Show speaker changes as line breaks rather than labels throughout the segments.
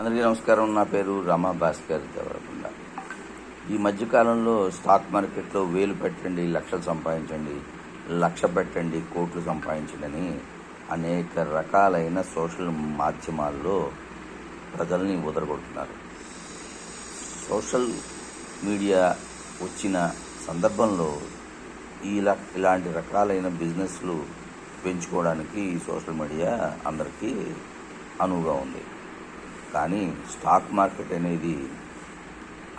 అందరికీ నమస్కారం. నా పేరు రమా భాస్కర్ దేవరకొండ. ఈ మధ్యకాలంలో స్టాక్ మార్కెట్లో వేలు పెట్టండి లక్షలు సంపాదించండి లక్ష పెట్టండి కోట్లు సంపాదించండి అని అనేక రకాలైన సోషల్ మాధ్యమాల్లో ప్రజల్ని ఉదరగొడుతున్నారు సోషల్ మీడియా వచ్చిన సందర్భంలో ఇలా ఇలాంటి రకాలైన బిజినెస్లు పెంచుకోవడానికి ఈ సోషల్ మీడియా అందరికీ అనువుగా ఉంది. కానీ స్టాక్ మార్కెట్ అనేది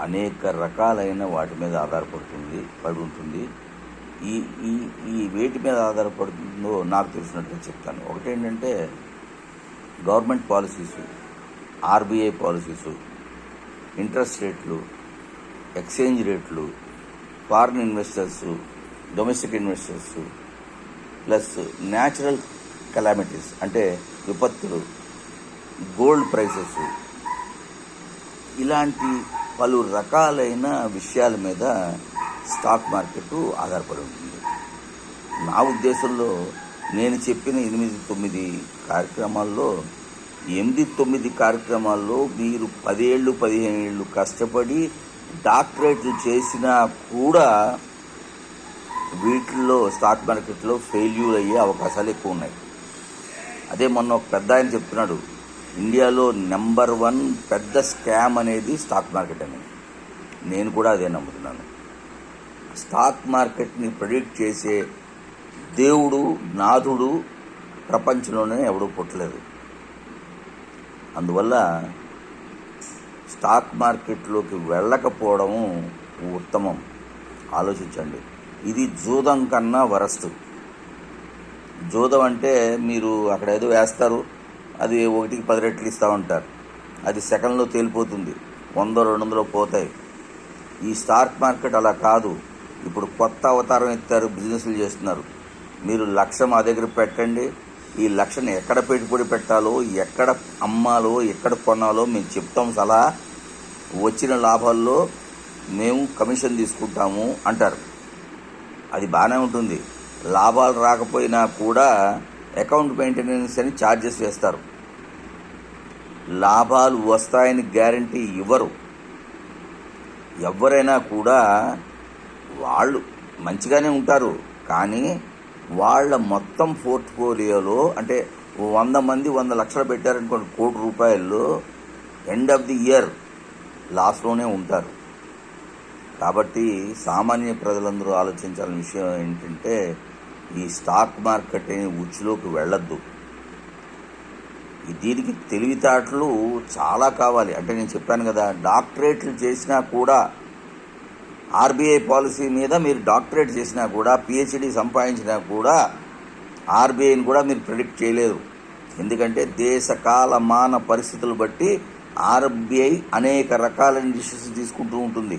అనేక రకాలైన వాటి మీద ఆధారపడుతుంది పడి ఉంటుంది ఈ ఈ ఈ వేటి మీద ఆధారపడుతుందో నాకు తెలిసినట్టుగా చెప్తాను. ఒకటేంటంటే government policies RBI policies interest రేట్లు ఎక్స్చేంజ్ రేట్లు foreign investors domestic investors plus natural calamities అంటే విపత్తులు గోల్డ్ ప్రైసెస్. ఇలాంటి పలు రకాలైన విషయాల మీద స్టాక్ మార్కెట్ ఆధారపడి ఉంటుంది. నా ఉద్దేశంలో నేను చెప్పిన ఎనిమిది తొమ్మిది కార్యక్రమాల్లో ఎనిమిది తొమ్మిది కార్యక్రమాల్లో మీరు పదేళ్ళు పదిహేను ఏళ్ళు కష్టపడి డాక్టరేట్లు చేసినా కూడా వీటిల్లో స్టాక్ మార్కెట్లో ఫెయిల్యూర్ అయ్యే అవకాశాలు ఎక్కువ ఉన్నాయి. అదే మొన్న ఒక పెద్ద ఆయన చెప్తున్నాడు. ఇండియాలో నెంబర్ వన్ పెద్ద స్కామ్ అనేది స్టాక్ మార్కెట్ అని నేను కూడా అదే నమ్ముతున్నాను. స్టాక్ మార్కెట్ని ప్రిడిక్ట్ చేసే దేవుడు నాథుడు ప్రపంచంలోనే ఎవడూ పుట్టలేదు. అందువల్ల స్టాక్ మార్కెట్లోకి వెళ్ళకపోవడం ఉత్తమం. ఆలోచించండి. ఇది జూదం కన్నా వరస్ట్ జూదం అంటే మీరు అక్కడ ఏదో వేస్తారు అది ఒకటికి పది రెట్లు ఇస్తూ ఉంటారు. అది సెకండ్లో తేలిపోతుంది. వంద రెండు వందలు పోతాయి. ఈ స్టాక్ మార్కెట్ అలా కాదు. ఇప్పుడు కొత్త అవతారం ఎత్తారు బిజినెస్లు చేస్తున్నారు. మీరు లక్ష్యం మా దగ్గర పెట్టండి. ఈ లక్షను ఎక్కడ పెట్టుబడి పెట్టాలో ఎక్కడ అమ్మాలో ఎక్కడ కొనాలో మేము చెప్తాం సలహా. వచ్చిన లాభాల్లో మేము కమిషన్ తీసుకుంటాము అంటారు. అది బాగానే ఉంటుంది. లాభాలు రాకపోయినా కూడా అకౌంట్ మెయింటెనెన్స్ అని ఛార్జెస్ వేస్తారు. లాభాలు వస్తాయని గ్యారంటీ ఇవ్వరు. ఎవరైనా కూడా వాళ్ళు మంచిగానే ఉంటారు కానీ వాళ్ళ మొత్తం పోర్ట్ఫోలియోలో అంటే వంద మంది వంద లక్షలు పెట్టారనుకోండి కోటి రూపాయలు ఎండ్ ఆఫ్ ది ఇయర్ లాస్లోనే ఉంటారు. కాబట్టి సామాన్య ప్రజలందరూ ఆలోచించాల్సిన విషయం ఏంటంటే ఈ స్టాక్ మార్కెట్ అనే ఉచ్చులోకి వెళ్ళద్దు. దీనికి తెలివితేటలు చాలా కావాలి. అంటే నేను చెప్పాను కదా డాక్టరేట్లు చేసినా కూడా ఆర్బీఐ పాలసీ మీద మీరు డాక్టరేట్ చేసినా కూడా పిహెచ్డి సంపాదించినా కూడా ఆర్బీఐని కూడా మీరు ప్రిడిక్ట్ చేయలేరు ఎందుకంటే దేశ కాల మాన పరిస్థితులు బట్టి ఆర్బీఐ అనేక రకాలైన డిసిషన్స్ తీసుకుంటూ ఉంటుంది.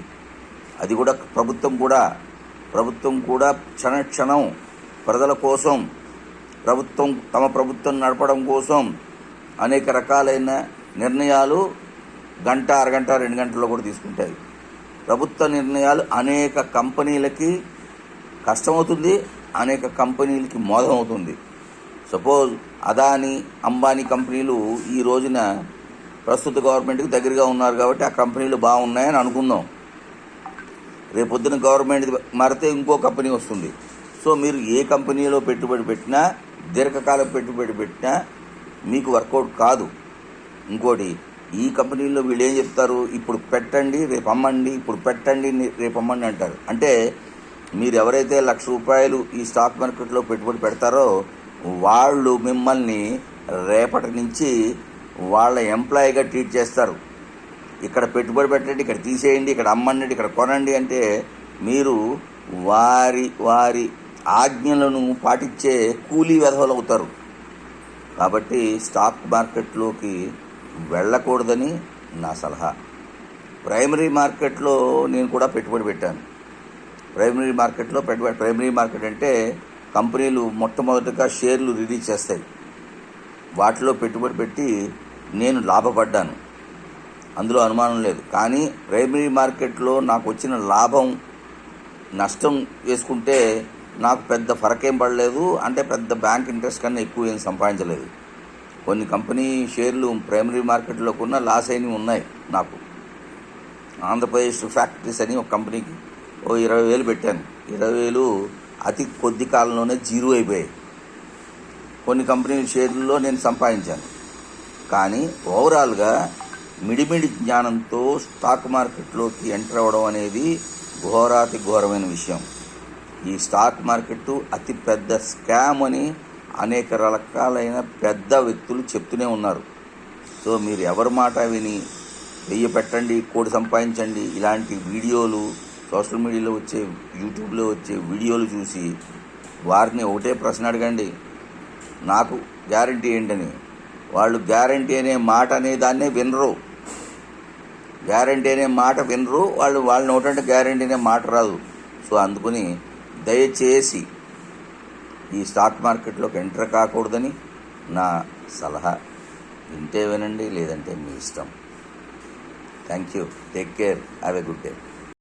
అది కూడా ప్రభుత్వం కూడా ప్రభుత్వం కూడా క్షణ క్షణం ప్రజల కోసం ప్రభుత్వం తమ ప్రభుత్వం నడపడం కోసం అనేక రకాలైన నిర్ణయాలు గంట అరగంట రెండు గంటల్లో కూడా తీసుకుంటాయి. ప్రభుత్వ నిర్ణయాలు అనేక కంపెనీలకి కష్టమవుతుంది అనేక కంపెనీలకి మోదం అవుతుంది సపోజ్ అదాని అంబానీ కంపెనీలు ఈ రోజున ప్రస్తుత గవర్నమెంట్కి దగ్గరగా ఉన్నారు కాబట్టి ఆ కంపెనీలు బాగున్నాయని అనుకుందాం. రేపొద్దున గవర్నమెంట్ మారితే ఇంకో కంపెనీ వస్తుంది. సో మీరు ఏ కంపెనీలో పెట్టుబడి పెట్టినా దీర్ఘకాలం పెట్టుబడి పెట్టినా మీకు వర్కౌట్ కాదు. ఇంకోటి ఈ కంపెనీలో వీళ్ళు ఏం చెప్తారు? ఇప్పుడు పెట్టండి రేపు అమ్మండి ఇప్పుడు పెట్టండి రేపు అమ్మండి అంటారు. అంటే మీరు ఎవరైతే లక్ష రూపాయలు ఈ స్టాక్ మార్కెట్లో పెట్టుబడి పెడతారో వాళ్ళు మిమ్మల్ని రేపటి నుంచి వాళ్ళ ఎంప్లాయీగా ట్రీట్ చేస్తారు. ఇక్కడ పెట్టుబడి పెట్టండి ఇక్కడ తీసేయండి ఇక్కడ అమ్మండి ఇక్కడ కొనండి అంటే మీరు వారి వారి ఆజ్ఞలను పాటించే కూలీ వ్యధవలు అవుతారు కాబట్టి స్టాక్ మార్కెట్లోకి వెళ్ళకూడదని నా సలహా. ప్రైమరీ మార్కెట్లో నేను కూడా పెట్టుబడి పెట్టాను. ప్రైమరీ మార్కెట్లో పెట్టుబడి ప్రైమరీ మార్కెట్ అంటే కంపెనీలు మొట్టమొదటిగా షేర్లు రిలీజ్ చేస్తాయి. వాటిలో పెట్టుబడి పెట్టి నేను లాభపడ్డాను. అందులో అనుమానం లేదు. కానీ ప్రైమరీ మార్కెట్లో నాకు వచ్చిన లాభం నష్టం వేసుకుంటే నాకు పెద్ద ఫరకేం పడలేదు. అంటే పెద్ద బ్యాంక్ ఇంట్రెస్ట్ కన్నా ఎక్కువ ఏం సంపాదించలేదు. కొన్ని కంపెనీ షేర్లు ప్రైమరీ మార్కెట్లో కొన్న లాస్ అయినవి ఉన్నాయి నాకు. ఆంధ్రప్రదేశ్ ఫ్యాక్టరీస్ అని ఒక కంపెనీకి ఓ ఇరవై వేలు పెట్టాను. ఇరవై వేలు అతి కొద్ది కాలంలోనే జీరో అయిపోయాయి. కొన్ని కంపెనీల షేర్లలో నేను సంపాదించాను. కానీ ఓవరాల్గా మిడిమిడి జ్ఞానంతో స్టాక్ మార్కెట్లోకి ఎంటర్ అవ్వడం అనేది ఘోరాతి ఘోరమైన విషయం. ఈ స్టాక్ మార్కెట్ అతి పెద్ద స్కామ్ అని అనేక రకాలైన పెద్ద వ్యక్తులు చెప్తూనే ఉన్నారు. సో మీరు ఎవరి మాట విని వెయ్యి పెట్టండి కోడి సంపాదించండి ఇలాంటి వీడియోలు సోషల్ మీడియాలో వచ్చే యూట్యూబ్లో వచ్చే వీడియోలు చూసి వారిని ఒకటే ప్రశ్న అడగండి. నాకు గ్యారంటీ ఏంటని? వాళ్ళు గ్యారంటీ అనే మాట అనే దాన్నే వినరు. గ్యారంటీ అనే మాట వినరు. వాళ్ళు వాళ్ళని ఒకటంటే గ్యారంటీ అనే మాట రాదు. సో అందుకని దయచేసి ఈ స్టాక్ మార్కెట్లోకి ఎంటర్ కాకూడదని నా సలహా. వింటే వినండి లేదంటే మీ ఇష్టం. Thank you take care have a good day